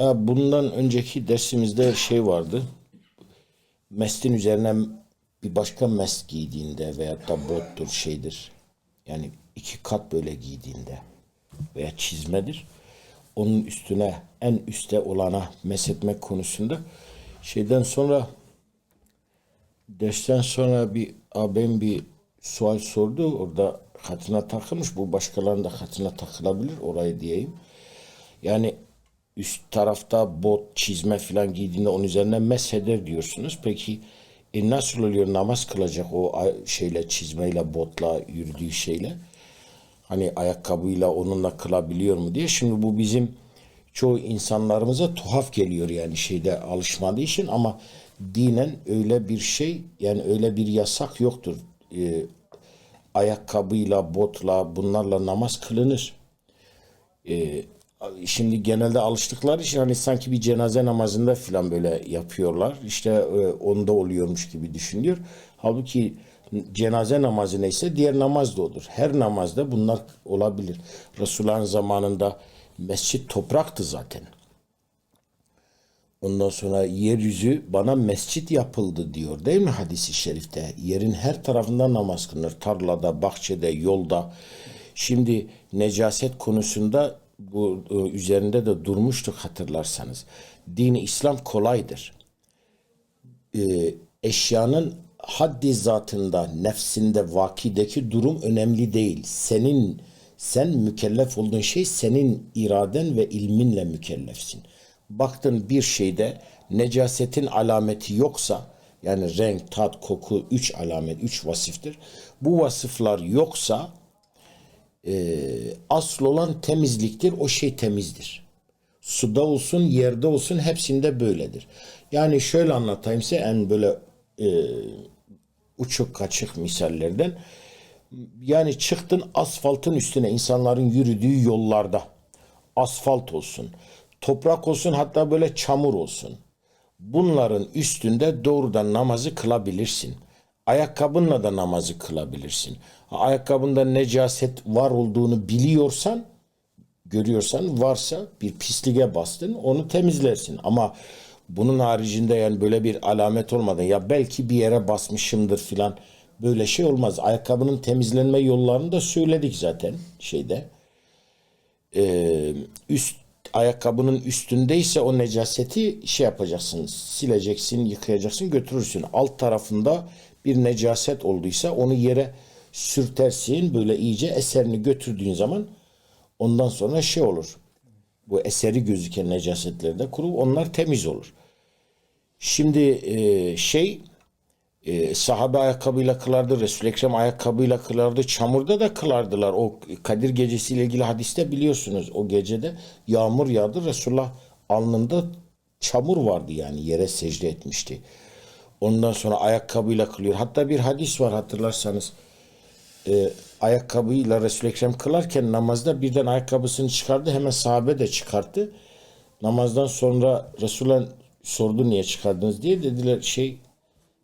Bundan önceki dersimizde şey vardı. Mestin üzerine bir başka mest giydiğinde veyahut da bottur şeydir. Yani iki kat böyle giydiğinde veya çizmedir. Onun üstüne en üste olana meshetmek konusunda şeyden sonra dersten sonra bir abim bir sual sordu. Orada hatına takılmış. Bu başkalarının da hatına takılabilir. Orayı diyeyim. Yani üst tarafta bot, çizme falan giydiğinde onun üzerine mesheder diyorsunuz. Peki e nasıl oluyor namaz kılacak o şeyle çizmeyle, botla, yürüdüğü şeyle? Hani ayakkabıyla onunla kılabiliyor mu diye. Şimdi bu bizim çoğu insanlarımıza tuhaf geliyor yani şeyde alışmadığı için ama dinen öyle bir şey yani öyle bir yasak yoktur. Ee, ayakkabıyla, botla bunlarla namaz kılınır. Ee, şimdi genelde alıştıkları için hani sanki bir cenaze namazında falan böyle yapıyorlar. İşte e, onda oluyormuş gibi düşünüyor. Halbuki cenaze namazı neyse diğer namaz da olur. Her namazda bunlar olabilir. Resulullah'ın zamanında mescit topraktı zaten. Ondan sonra yeryüzü bana mescit yapıldı diyor değil mi hadisi şerifte? Yerin her tarafında namaz kılınır. Tarlada, bahçede, yolda. Şimdi necaset konusunda bu e, üzerinde de durmuştuk hatırlarsanız. Dini İslam kolaydır. E, eşyanın haddi zatında, nefsinde, vakideki durum önemli değil. Senin sen mükellef olduğun şey senin iraden ve ilminle mükellefsin. Baktın bir şeyde necasetin alameti yoksa yani renk, tat, koku üç alamet, üç vasıftır. Bu vasıflar yoksa e, asıl olan temizliktir. O şey temizdir. Suda olsun, yerde olsun hepsinde böyledir. Yani şöyle anlatayım size en böyle e, uçuk kaçık misallerden. Yani çıktın asfaltın üstüne insanların yürüdüğü yollarda asfalt olsun, toprak olsun hatta böyle çamur olsun. Bunların üstünde doğrudan namazı kılabilirsin. Ayakkabınla da namazı kılabilirsin. Ayakkabında necaset var olduğunu biliyorsan, görüyorsan varsa bir pisliğe bastın onu temizlersin. Ama bunun haricinde yani böyle bir alamet olmadan ya belki bir yere basmışımdır filan böyle şey olmaz. Ayakkabının temizlenme yollarını da söyledik zaten şeyde e, üst ayakkabının üstündeyse o necaseti şey yapacaksın, sileceksin, yıkayacaksın, götürürsün. Alt tarafında bir necaset olduysa onu yere sürtersin, böyle iyice eserini götürdüğün zaman ondan sonra şey olur. Bu eseri gözüken necasetler de kurur, onlar temiz olur. Şimdi e, şey e, sahabe ayakkabıyla kılardı, Resul-i Ekrem ayakkabıyla kılardı, çamurda da kılardılar. O Kadir gecesiyle ilgili hadiste biliyorsunuz o gecede yağmur yağdı. Resulullah alnında çamur vardı yani yere secde etmişti. Ondan sonra ayakkabıyla kılıyor. Hatta bir hadis var hatırlarsanız. E, ayakkabıyla Resul-i Ekrem kılarken namazda birden ayakkabısını çıkardı. Hemen sahabe de çıkarttı. Namazdan sonra Resulullah sordu niye çıkardınız diye dediler şey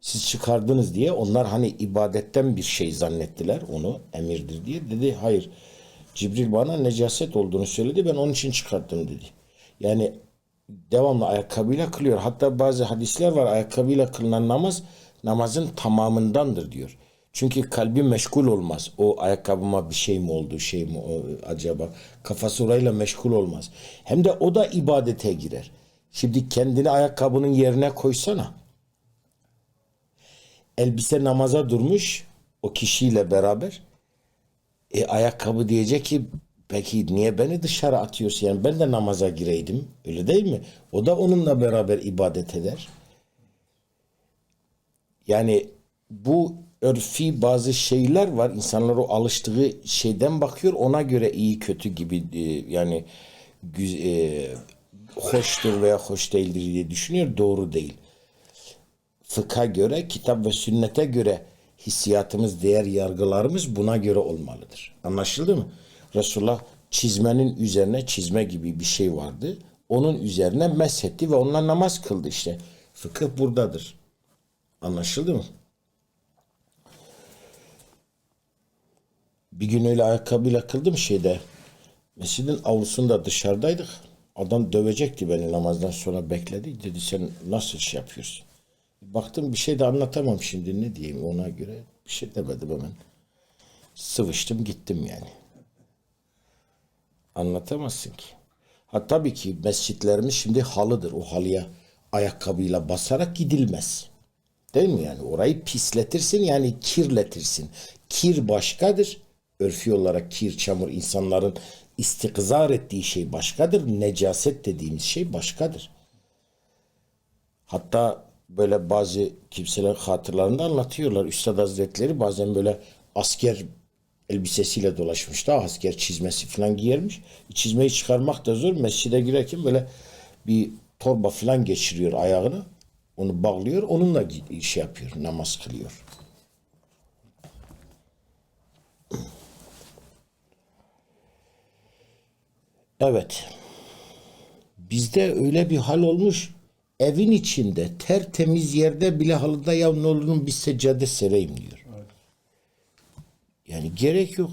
siz çıkardınız diye onlar hani ibadetten bir şey zannettiler onu emirdir diye dedi hayır Cibril bana necaset olduğunu söyledi ben onun için çıkarttım dedi. Yani devamlı ayakkabıyla kılıyor. Hatta bazı hadisler var ayakkabıyla kılınan namaz namazın tamamındandır diyor. Çünkü kalbi meşgul olmaz. O ayakkabıma bir şey mi oldu, şey mi o, acaba? Kafası orayla meşgul olmaz. Hem de o da ibadete girer. Şimdi kendini ayakkabının yerine koysana elbise namaza durmuş o kişiyle beraber. E ayakkabı diyecek ki peki niye beni dışarı atıyorsun? Yani ben de namaza gireydim. Öyle değil mi? O da onunla beraber ibadet eder. Yani bu örfi bazı şeyler var. İnsanlar o alıştığı şeyden bakıyor. Ona göre iyi kötü gibi e, yani e, hoştur veya hoş değildir diye düşünüyor. Doğru değil fıkha göre, kitap ve sünnete göre hissiyatımız, değer yargılarımız buna göre olmalıdır. Anlaşıldı mı? Resulullah çizmenin üzerine çizme gibi bir şey vardı. Onun üzerine meshetti ve onunla namaz kıldı işte. Fıkıh buradadır. Anlaşıldı mı? Bir gün öyle ayakkabıyla kıldım şeyde. Mescidin avlusunda dışarıdaydık. Adam dövecekti beni namazdan sonra bekledi. Dedi sen nasıl şey yapıyorsun? Baktım bir şey de anlatamam şimdi ne diyeyim ona göre. Bir şey demedim hemen. Sıvıştım gittim yani. Anlatamazsın ki. Ha tabii ki mescitlerimiz şimdi halıdır. O halıya ayakkabıyla basarak gidilmez. Değil mi yani? Orayı pisletirsin yani kirletirsin. Kir başkadır. Örfi olarak kir, çamur insanların istikzar ettiği şey başkadır. Necaset dediğimiz şey başkadır. Hatta böyle bazı kimseler hatırlarında anlatıyorlar. Üstad Hazretleri bazen böyle asker elbisesiyle dolaşmış da asker çizmesi falan giyermiş. Çizmeyi çıkarmak da zor. Mescide girerken böyle bir torba falan geçiriyor ayağını. Onu bağlıyor. Onunla şey yapıyor. Namaz kılıyor. Evet. Bizde öyle bir hal olmuş. Evin içinde tertemiz yerde bile halıda ya ne olur bir seccade sereyim diyor. Yani gerek yok.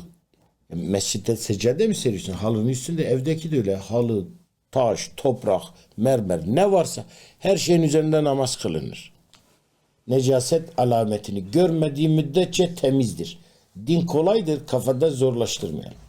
Mescitte seccade mi seriyorsun? Halının üstünde evdeki de öyle. Halı, taş, toprak, mermer ne varsa her şeyin üzerinde namaz kılınır. Necaset alametini görmediği müddetçe temizdir. Din kolaydır, kafada zorlaştırmayalım.